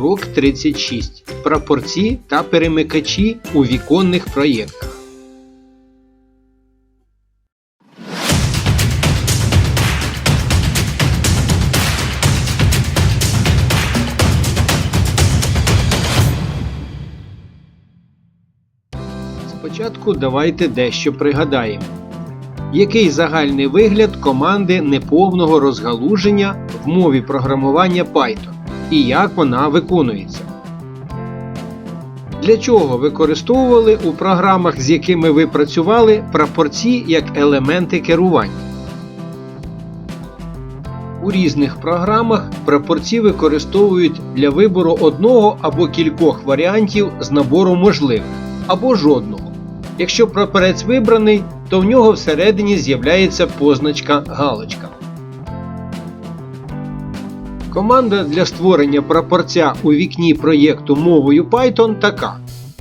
Урок 36. Прапорці та перемикачі у віконних проєктах. Спочатку давайте дещо пригадаємо. Який загальний вигляд команди неповного розгалуження в мові програмування Python і як вона виконується? Для чого використовували у програмах, з якими ви працювали, прапорці як елементи керування? У різних програмах прапорці використовують для вибору одного або кількох варіантів з набору можливих або жодного. Якщо прапорець вибраний, то в нього всередині з'являється позначка галочка. Команда для створення прапорця у вікні проєкту мовою Python така: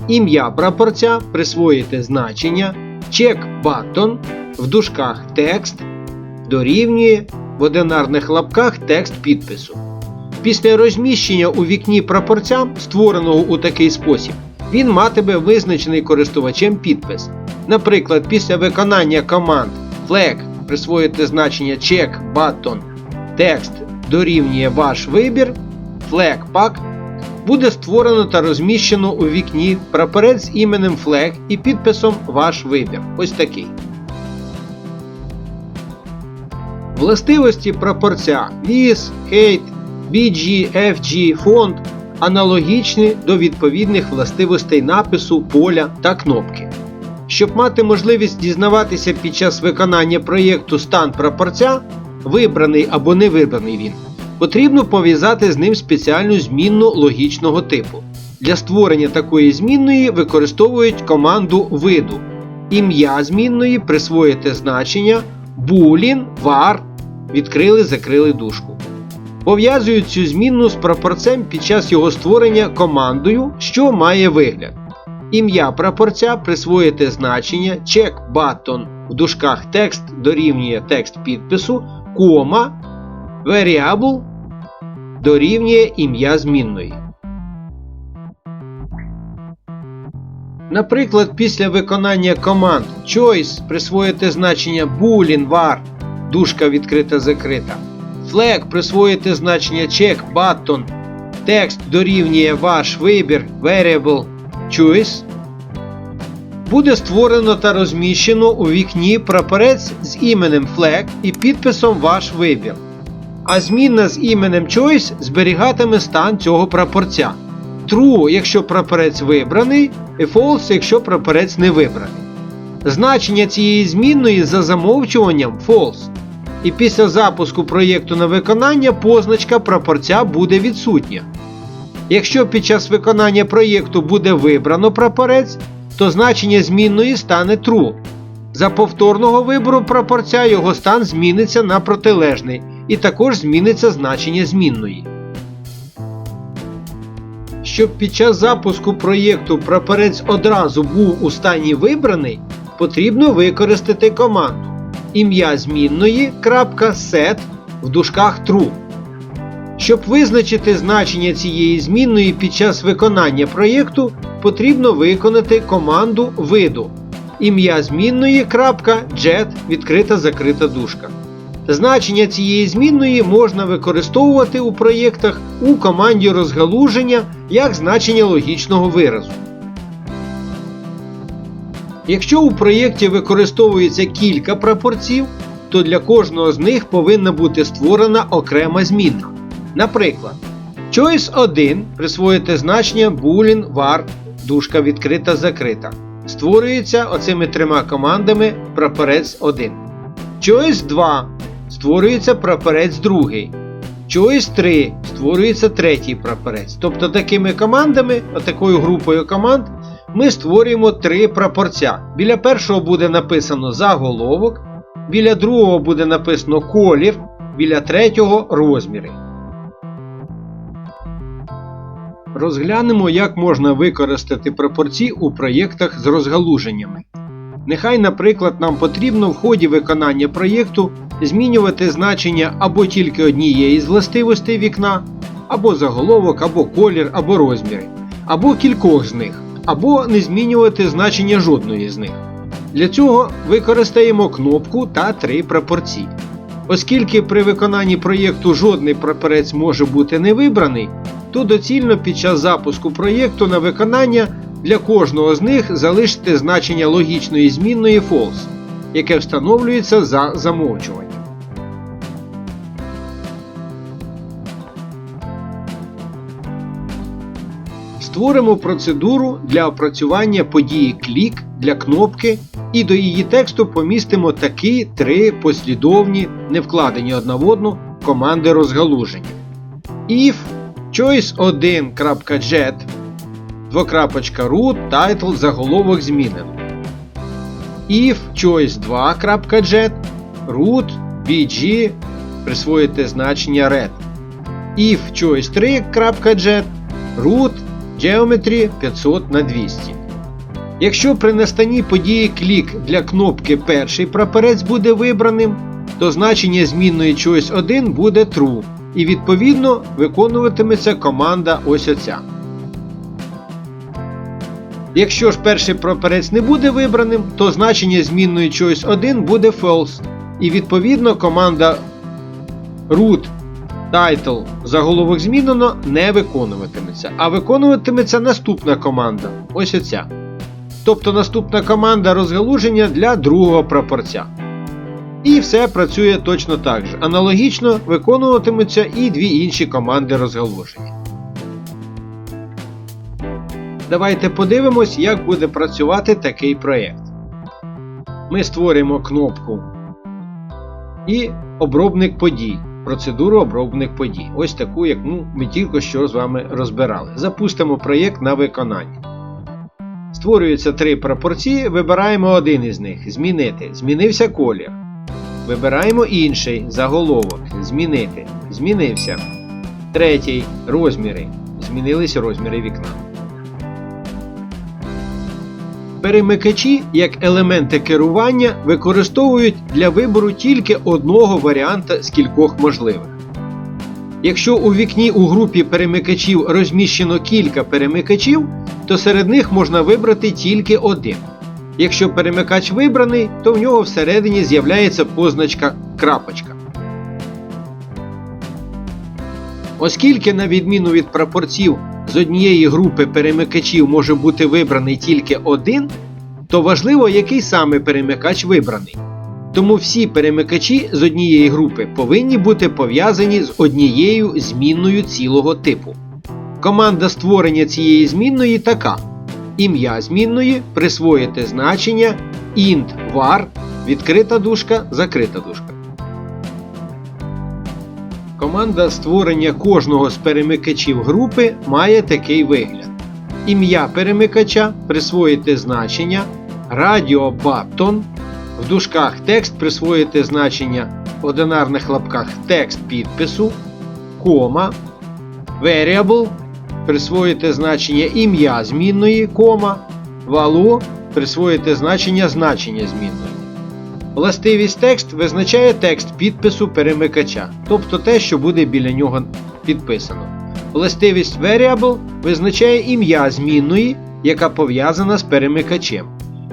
ім'я прапорця присвоїти значення, check button в дужках текст дорівнює в одинарних лапках текст підпису. Після розміщення у вікні прапорця, створеного у такий спосіб, він матиме визначений користувачем підпис. Наприклад, після виконання команд flag присвоїти значення check button текст дорівнює ваш вибір, flag pack буде створено та розміщено у вікні прапорець з іменем flag і підписом Ваш вибір. Ось такий. Властивості прапорця VIS, HEIT, BG, FG, фонд аналогічні до відповідних властивостей напису, поля та кнопки. Щоб мати можливість дізнаватися під час виконання проєкту стан прапорця, вибраний або не вибраний він, потрібно пов'язати з ним спеціальну змінну логічного типу. Для створення такої змінної використовують команду виду. Ім'я змінної присвоїти значення boolean var відкрили закрили дужку. Пов'язують цю змінну з прапорцем під час його створення командою, що має вигляд. Ім'я прапорця присвоїти значення check button в дужках текст дорівнює текст підпису, кома, variable дорівнює ім'я змінної. Наприклад, після виконання команд choice присвоїти значення boolean var дужка відкрита закрита. Flag присвоїти значення check button текст дорівнює ваш вибір variable choice буде створено та розміщено у вікні прапорець з іменем flag і підписом Ваш вибір. А змінна з іменем Choice зберігатиме стан цього прапорця. True, якщо прапорець вибраний, і False, якщо прапорець не вибраний. Значення цієї змінної за замовчуванням False. І після запуску проєкту на виконання позначка прапорця буде відсутня. Якщо під час виконання проєкту буде вибрано прапорець, то значення змінної стане true. За повторного вибору прапорця його стан зміниться на протилежний і також зміниться значення змінної. Щоб під час запуску проєкту прапорець одразу був у стані вибраний, потрібно використати команду ім'я змінної в дужках true. Щоб визначити значення цієї змінної під час виконання проєкту, потрібно виконати команду виду ім'я змінної .jet відкрита закрита дужка. Значення цієї змінної можна використовувати у проєктах у команді розгалуження як значення логічного виразу. Якщо у проєкті використовується кілька прапорців, то для кожного з них повинна бути створена окрема змінна. Наприклад, Choice 1 присвоїти значення boolean var дужка відкрита закрита. Створюється оцими трьома командами прапорець 1. Choice 2 створюється прапорець 2. Choice 3 створюється третій прапорець. Тобто такими командами, такою групою команд, ми створюємо три прапорця. Біля першого буде написано заголовок, біля другого буде написано колір, біля третього розміри. Розглянемо, як можна використати прапорці у проєктах з розгалуженнями. Нехай, наприклад, нам потрібно в ході виконання проєкту змінювати значення або тільки однієї з властивостей вікна, або заголовок, або колір, або розміри, або кількох з них, або не змінювати значення жодної з них. Для цього використаємо кнопку та три прапорці. Оскільки при виконанні проєкту жодний прапорець може бути не вибраний, то доцільно під час запуску проєкту на виконання для кожного з них залишити значення логічної змінної false, яке встановлюється за замовчуванням. Створимо процедуру для опрацювання події клік для кнопки і до її тексту помістимо такі три послідовні, не вкладені одна в одну команди розгалуження. if choice1.jet двокрапочка root title заголовок змінено. if choice2.jet root bg присвоїти значення red. if choice3.jet root geometry 500 на 200. Якщо при настанні події клік для кнопки перший прапорець буде вибраним, то значення змінної choice 1 буде true і відповідно виконуватиметься команда ось оця. Якщо ж перший прапорець не буде вибраним, то значення змінної choice 1 буде false і відповідно команда root title заголовок змінено не виконуватиметься, а виконуватиметься наступна команда. Ось оця. Тобто наступна команда розгалуження для другого прапорця. І все працює точно так же. Аналогічно виконуватимуться і дві інші команди розгалуження. Давайте подивимось, як буде працювати такий проєкт. Ми створюємо кнопку і обробник подій. Процедуру обробник подій. Ось таку, як ну, ми тільки що з вами розбирали. Запустимо проєкт на виконання. Створюються три прапорці, вибираємо один із них. Змінити. Змінився колір. Вибираємо інший заголовок. Змінити. Змінився. Третій розміри. Змінились розміри вікна. Перемикачі як елементи керування використовують для вибору тільки одного варіанта з кількох можливих. Якщо у вікні у групі перемикачів розміщено кілька перемикачів, то серед них можна вибрати тільки один. Якщо перемикач вибраний, то в нього всередині з'являється позначка крапочка. Оскільки, на відміну від прапорців, з однієї групи перемикачів може бути вибраний тільки один, то важливо, який саме перемикач вибраний. Тому всі перемикачі з однієї групи повинні бути пов'язані з однією змінною цілого типу. Команда створення цієї змінної така: ім'я змінної присвоїти значення int var відкрита дужка, закрита дужка. Команда створення кожного з перемикачів групи має такий вигляд. Ім'я перемикача присвоїти значення Radio Button, в дужках текст присвоїти значення в одинарних лапках текст підпису, кома, Variable присвоїти значення ім'я змінної, кома, value присвоїти значення значення змінної. Властивість текст визначає текст підпису перемикача, тобто те, що буде біля нього підписано. Властивість Variable визначає ім'я змінної, яка пов'язана з перемикачем.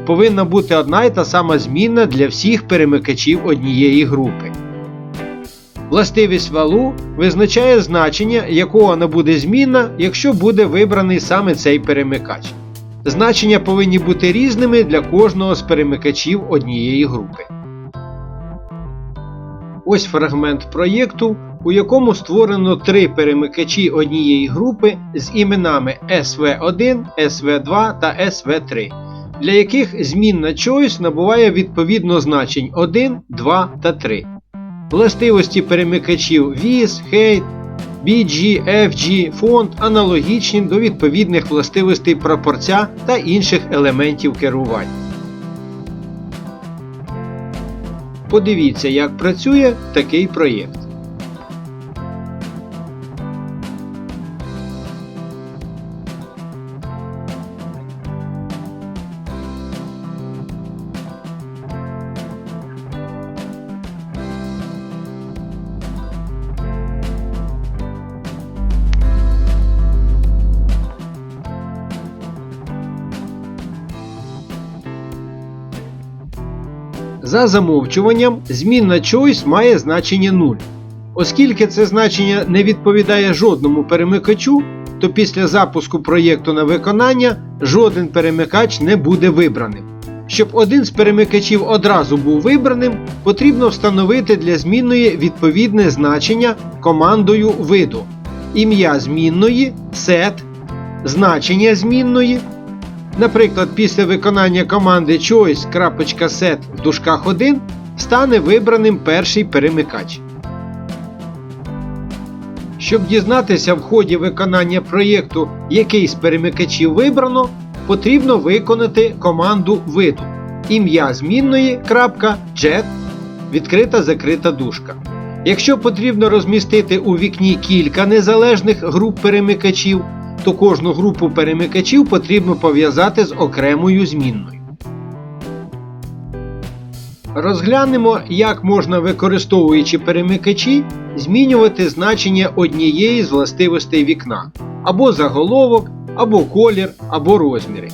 Повинна бути одна і та сама змінна для всіх перемикачів однієї групи. Властивість value визначає значення, якого не буде змінна, якщо буде вибраний саме цей перемикач. Значення повинні бути різними для кожного з перемикачів однієї групи. Ось фрагмент проєкту, у якому створено три перемикачі однієї групи з іменами SV1, SV2 та SV3, для яких змінна choice набуває відповідно значень 1, 2 та 3. Властивості перемикачів VIS, HATE, BG, FG, фонд аналогічні до відповідних властивостей прапорця та інших елементів керування. Подивіться, як працює такий проєкт. За замовчуванням, змінна choice має значення 0. Оскільки це значення не відповідає жодному перемикачу, то після запуску проєкту на виконання жоден перемикач не буде вибраним. Щоб один з перемикачів одразу був вибраним, потрібно встановити для змінної відповідне значення командою виду. Ім'я змінної set, значення змінної. Наприклад, після виконання команди choice.set в дужках 1 стане вибраним перший перемикач. Щоб дізнатися в ході виконання проєкту, який з перемикачів вибрано, потрібно виконати команду виду ім'я змінної .jet відкрита закрита дужка. Якщо потрібно розмістити у вікні кілька незалежних груп перемикачів, то кожну групу перемикачів потрібно пов'язати з окремою змінною. Розглянемо, як можна, використовуючи перемикачі, змінювати значення однієї з властивостей вікна або заголовок, або колір, або розміри.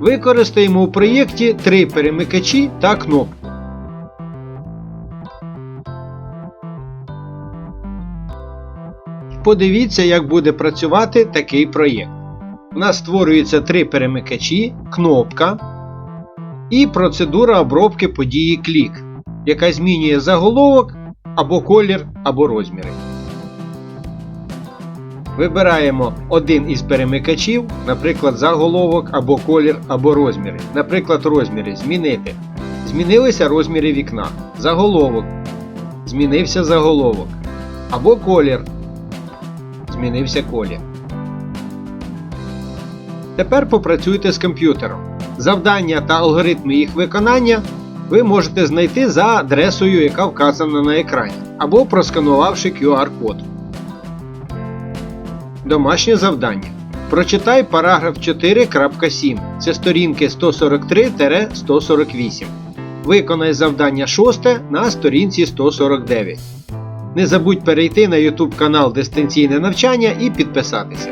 Використаємо у проєкті три перемикачі та кнопку. Подивіться, як буде працювати такий проєкт. У нас створюється три перемикачі, кнопка і процедура обробки події клік, яка змінює заголовок або колір, або розміри. Вибираємо один із перемикачів, наприклад, заголовок або колір, або розміри. Наприклад, розміри змінити. Змінилися розміри вікна. Заголовок. Змінився заголовок. Або колір. Змінився колір. Тепер попрацюйте з комп'ютером. Завдання та алгоритми їх виконання ви можете знайти за адресою, яка вказана на екрані, або просканувавши QR-код. Домашнє завдання. Прочитай параграф 4.7. Це сторінки 143-148. Виконай завдання 6 на сторінці 149. Не забудь перейти на YouTube канал Дистанційне навчання і підписатися.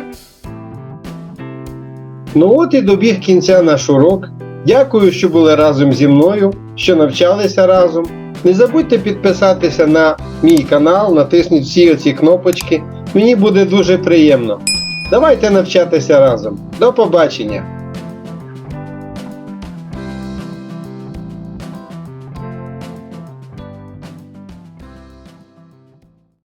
Ну от і добіг кінця наш урок. Дякую, що були разом зі мною, що навчалися разом. Не забудьте підписатися на мій канал, натисніть всі оці кнопочки. Мені буде дуже приємно. Давайте навчатися разом. До побачення!